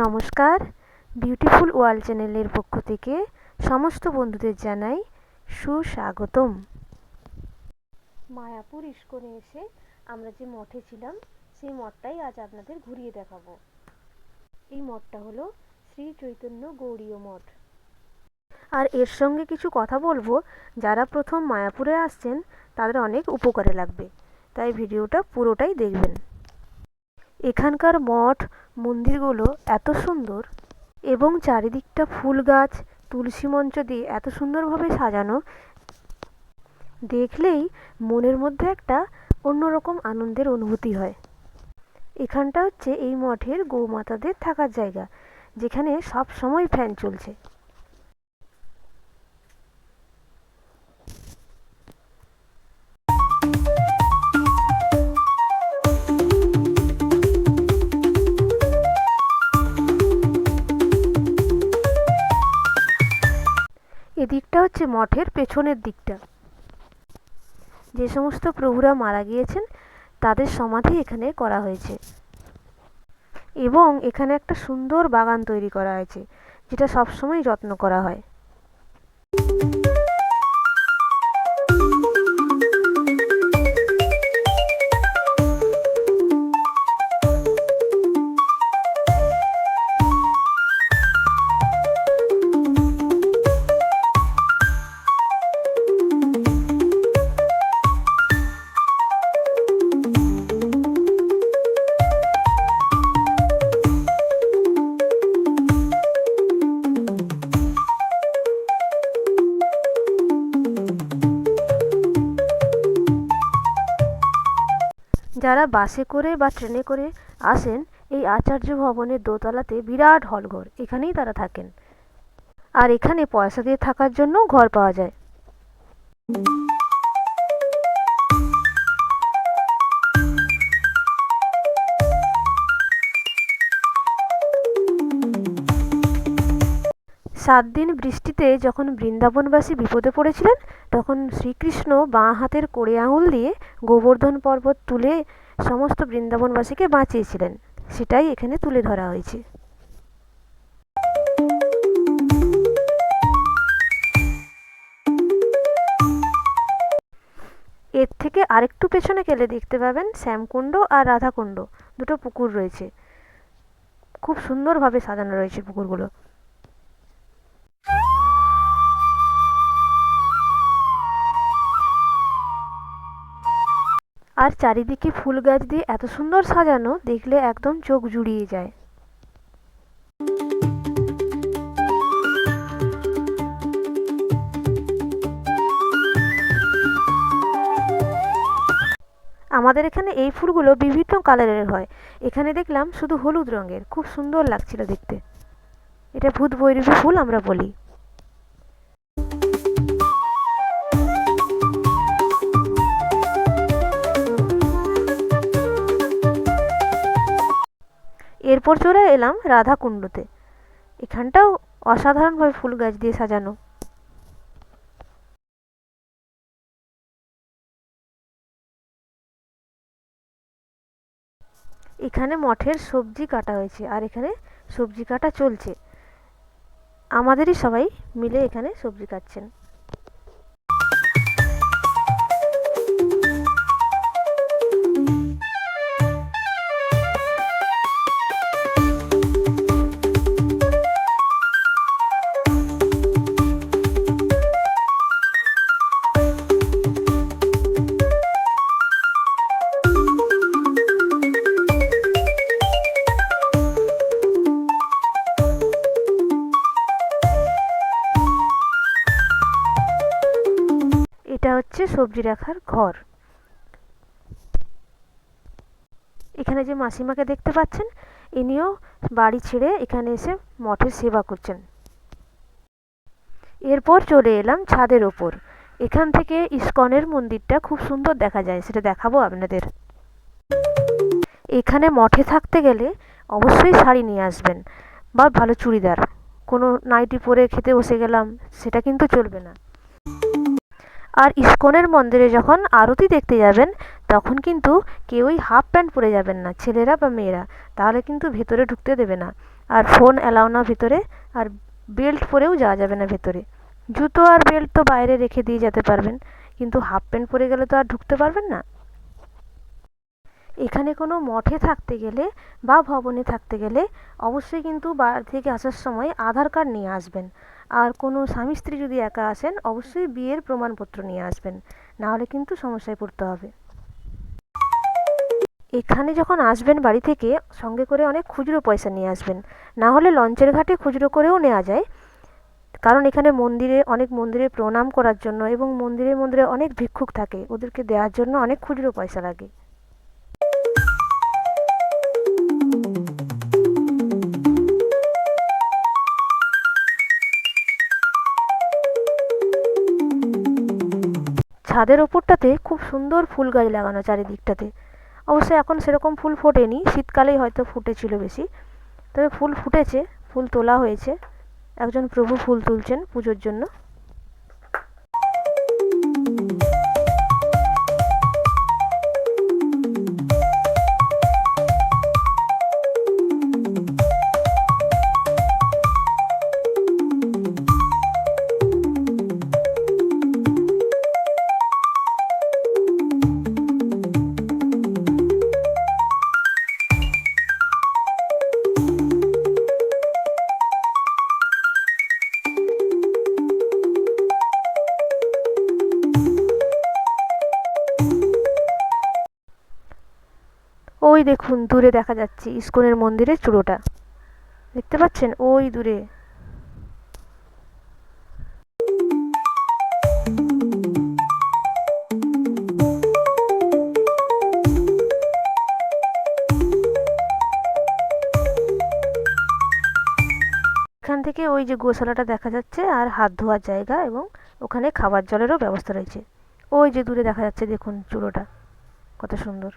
নমস্কার। Beautiful world চ্যানেলের পক্ষ থেকে সমস্ত বন্ধুদের জানাই সুস্বাগতম। মায়াপুর ইস্কনে এসে আমরা যে মঠে ছিলাম, সেই মঠটাই আজ আপনাদের ঘুরিয়ে দেখাবো। এই মঠটা হলো শ্রী চৈতন্য গৌড়ীয় মঠ। আর এর সঙ্গে কিছু কথা বলব, যারা প্রথম মায়াপুরে আসছেন, তাদের অনেক উপকারে লাগবে। তাই ভিডিওটা পুরোটাই দেখবেন। এখানকার মঠ, মন্দিরগুলো এত সুন্দর এবং চারিদিকটা ফুল গাছ, তুলসী মঞ্চ দিয়ে এত সুন্দরভাবে সাজানো, দেখলেই মনের মধ্যে একটা অন্যরকম আনন্দের অনুভূতি হয়। এখানটা হচ্ছে এই মঠের গৌমাতাদের থাকার জায়গা, যেখানে সব সময় ফ্যান চলছে। হচ্ছে মঠের পেছনের দিকটা। যে সমস্ত প্রভুরা মারা গিয়েছেন, তাদের সমাধি এখানে করা হয়েছে। এবং এখানে একটা সুন্দর বাগান তৈরি করা হয়েছে, যেটা সবসময় যত্ন করা হয়। যারা বাসে করে বা ট্রেনে করে আসেন, এই আচার্য ভবনের দোতলাতে বিরাট হলঘর, এখানেই তারা থাকেন। আর এখানে পয়সা দিয়ে থাকার জন্য ঘর পাওয়া যায়। সাত দিন বৃষ্টিতে যখন বৃন্দাবনবাসী বিপদে পড়েছিলেন, তখন শ্রীকৃষ্ণ বাঁ হাতের কোড়ে আঙুল দিয়ে গোবর্ধন পর্বত তুলে সমস্ত বৃন্দাবনবাসীকে বাঁচিয়েছিলেন। সেটাই এখানে তুলে ধরা হয়েছে। এর থেকে আরেকটু পেছনে গেলে দেখতে পাবেন শ্যামকুণ্ড আর রাধাকুণ্ড, দুটো পুকুর রয়েছে। খুব সুন্দরভাবে সাজানো রয়েছে পুকুরগুলো। আর চারিদিকে ফুল গাছ দিয়ে এত সুন্দর সাজানো, দেখলে একদম চোখ জুড়িয়ে যায়। আমাদের এখানে এই ফুলগুলো বিভিন্ন কালারের হয়। এখানে দেখলাম শুধু হলুদ রঙের, খুব সুন্দর লাগছিল দেখতে। এটা ভূত বৈরবী ফুল আমরা বলি। এরপর চলে এলাম রাধাকুণ্ডতে। এখানটাও অসাধারণভাবে ফুল গাছ দিয়ে সাজানো। এখানে মঠের সবজি কাটা হয়েছে আর এখানে সবজি কাটা চলছে। আমাদেরই সবাই মিলে এখানে সবজি কাটছেন। হচ্ছে সবজি রাখার ঘর। এখানে যে মাসিমাকে দেখতে পাচ্ছেন, ইনিও বাড়ি ছেড়ে এখানে এসে মঠের সেবা করছেন। এরপর চলে এলাম ছাদের ওপর। এখান থেকে ইস্কনের মন্দিরটা খুব সুন্দর দেখা যায়, সেটা দেখাবো আপনাদের। এখানে মঠে থাকতে গেলে অবশ্যই শাড়ি নিয়ে আসবেন, বা ভালো চুড়িদার। কোনো নাইটি পরে খেতে বসে গেলাম, সেটা কিন্তু চলবে না। আর ইস্কনের মন্দিরে যখন আরতি দেখতে যাবেন, তখন কিন্তু কেউই হাফ প্যান্ট পরে যাবেন না, ছেলেরা বা মেয়েরা। তাহলে কিন্তু ভেতরে ঢুকতে দেবে না। আর ফোন অ্যালাউ না ভেতরে, আর বেল্ট পরেও যাওয়া যাবে না ভেতরে। জুতো আর বেল্ট তো বাইরে রেখে দিয়ে যেতে পারবেন, কিন্তু হাফ প্যান্ট পরে গেলে তো আর ঢুকতে পারবেন না। এখানে কোনো মঠে থাকতে গেলে বা ভবনে থাকতে গেলে অবশ্যই কিন্তু বাড়ি থেকে আসার সময় আধার কার্ড নিয়ে আসবেন। আর কোনো স্বামী স্ত্রী যদি একা আসেন, অবশ্যই বিয়ের প্রমাণপত্র নিয়ে আসবেন। নাহলে কিন্তু সমস্যায় পড়তে হবে। এখানে যখন আসবেন বাড়ি থেকে, সঙ্গে করে অনেক খুচরো পয়সা নিয়ে আসবেন। না হলে লঞ্চের ঘাটে খুচরো করেও নেওয়া যায়। কারণ এখানে মন্দিরে, অনেক মন্দিরে প্রণাম করার জন্য এবং মন্দিরে মন্দিরে অনেক ভিক্ষুক থাকে। ওদেরকে দেওয়ার জন্য অনেক খুচরো পয়সা লাগে। ছাদের ওপরটাতে খুব সুন্দর ফুল গাছ লাগানো চারিদিকটাতে। অবশ্য এখন সেরকম ফুল ফোটেনি, শীতকালেই হয়তো ফুটেছিল বেশি। তবে ফুল ফুটেছে, ফুল তোলা হয়েছে। একজন প্রভু ফুল তুলছেন পুজোর জন্য। ওই দেখুন, দূরে দেখা যাচ্ছে, ইস্কনের মন্দিরের চূড়োটা। দেখতে পাচ্ছেন? ওই দূরে। এখান থেকে ওই যে গোশালাটা দেখা যাচ্ছে, আর হাত ধোয়ার জায়গা এবং ওখানে খাবার জলেরও ব্যবস্থা রয়েছে। ওই যে দূরে দেখা যাচ্ছে, দেখুন চূড়োটা। কত সুন্দর।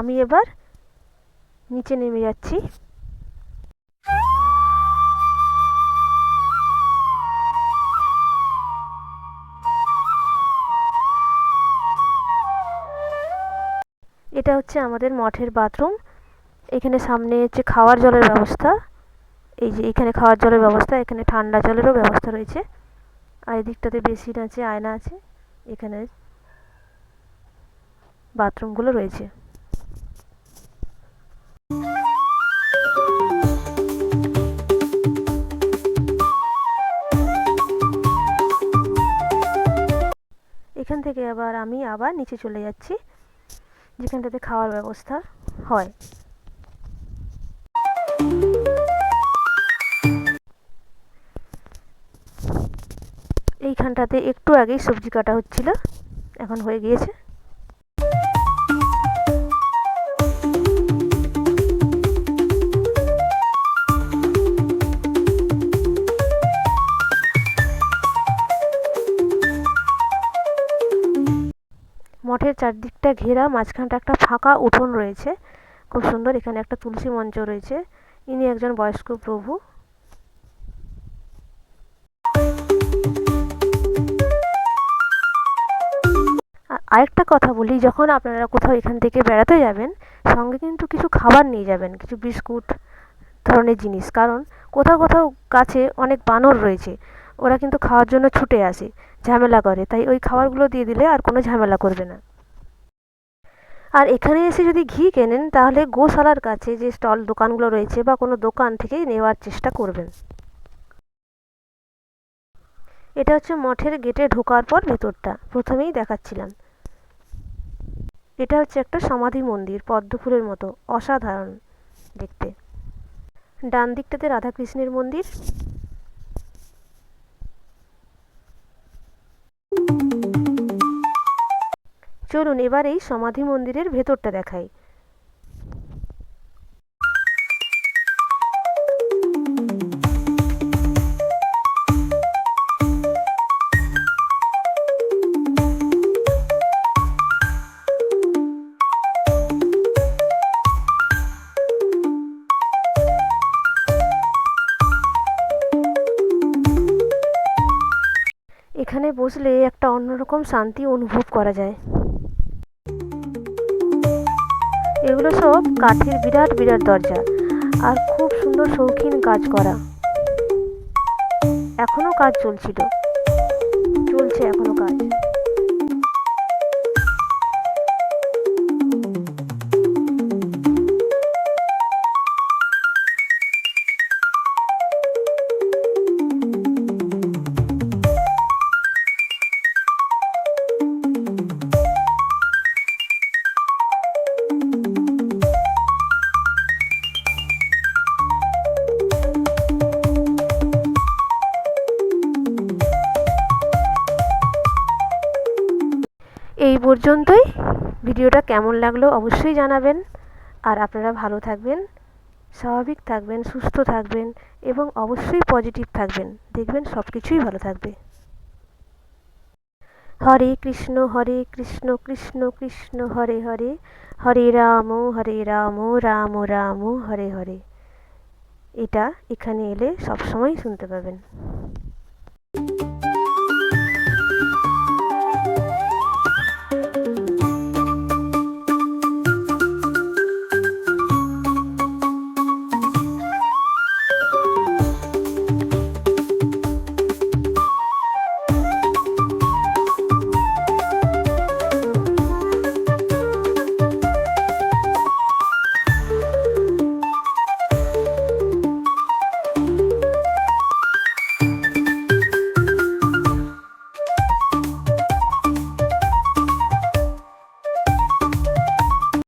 আমি এবার নিচে নেমে যাচ্ছি। এটা হচ্ছে আমাদের মঠের বাথরুম। এখানে সামনে হচ্ছে খাওয়ার জলের ব্যবস্থা। এই যে এখানে খাওয়ার জলের ব্যবস্থা, এখানে ঠান্ডা জলেরও ব্যবস্থা রয়েছে। আর এদিকটাতে বেসিন আছে, আয়না আছে। এখানে বাথরুমগুলো রয়েছে। এখান থেকে আবার আমি আবার নিচে চলে যাচ্ছি, যেখানটাতে খাওয়ার ব্যবস্থা হয়। এইখানটাতে একটু আগেই সবজি কাটা হচ্ছিল, এখন হয়ে গিয়েছে। মঠের চারদিকটা ঘেরা, মাঝখানটা একটা ফাঁকা উঠোন রয়েছে। খুব সুন্দর, এখানে একটা তুলসী মঞ্চ রয়েছে। ইনি একজন বয়স্ক প্রভু। আরেকটা কথা বলি, যখন আপনারা কোথাও এখান থেকে বেড়াতে যাবেন, সঙ্গে কিন্তু কিছু খাবার নিয়ে যাবেন, কিছু বিস্কুট ধরনের জিনিস। কারণ কোথাও কোথাও গাছে অনেক বানর রয়েছে, ওরা কিন্তু খাওয়ার জন্য ছুটে আসে। ঝামেলা করে। তাই ওই খাবারগুলো দিয়ে দিলে আর কোনো ঝামেলা করবে না। আর এখানে এসে যদি ঘি কেনেন, তাহলে গোশালার কাছে যে স্টল দোকানগুলো রয়েছে বা কোনো দোকান থেকে নেওয়ার চেষ্টা করবেন। এটা হচ্ছে মঠের গেটে ঢোকার পর ভেতরটা। প্রথমেই দেখাচ্ছিলাম। এটা হচ্ছে একটা সমাধি মন্দির পদ্মফুলের মতো, অসাধারণ দেখতে। ডান দিকটাতে রাধাকৃষ্ণের মন্দির। চলুন এবার এই সমাধি মন্দিরের ভেতরটা দেখাই। বসলে একটা অন্যরকম শান্তি অনুভব করা যায়। এগুলো সব কাঠের বিরাট বিরাট দরজা আর খুব সুন্দর শৌখিন কাজ করা। এখনও কাজ চলছিল। চলছে এখনও কাজ। এই পর্যন্তই। ভিডিওটা কেমন লাগল অবশ্যই জানাবেন। আর আপনারা ভালো থাকবেন, স্বাভাবিক থাকবেন, সুস্থ থাকবেন এবং অবশ্যই পজিটিভ থাকবেন। দেখবেন সব কিছুই ভালো থাকবে। হরে কৃষ্ণ হরে কৃষ্ণ কৃষ্ণ কৃষ্ণ, হরে হরে। হরে রাম হরে রাম রাম রাম, হরে হরে। এটা এখানে এলে সবসময় শুনতে পাবেন।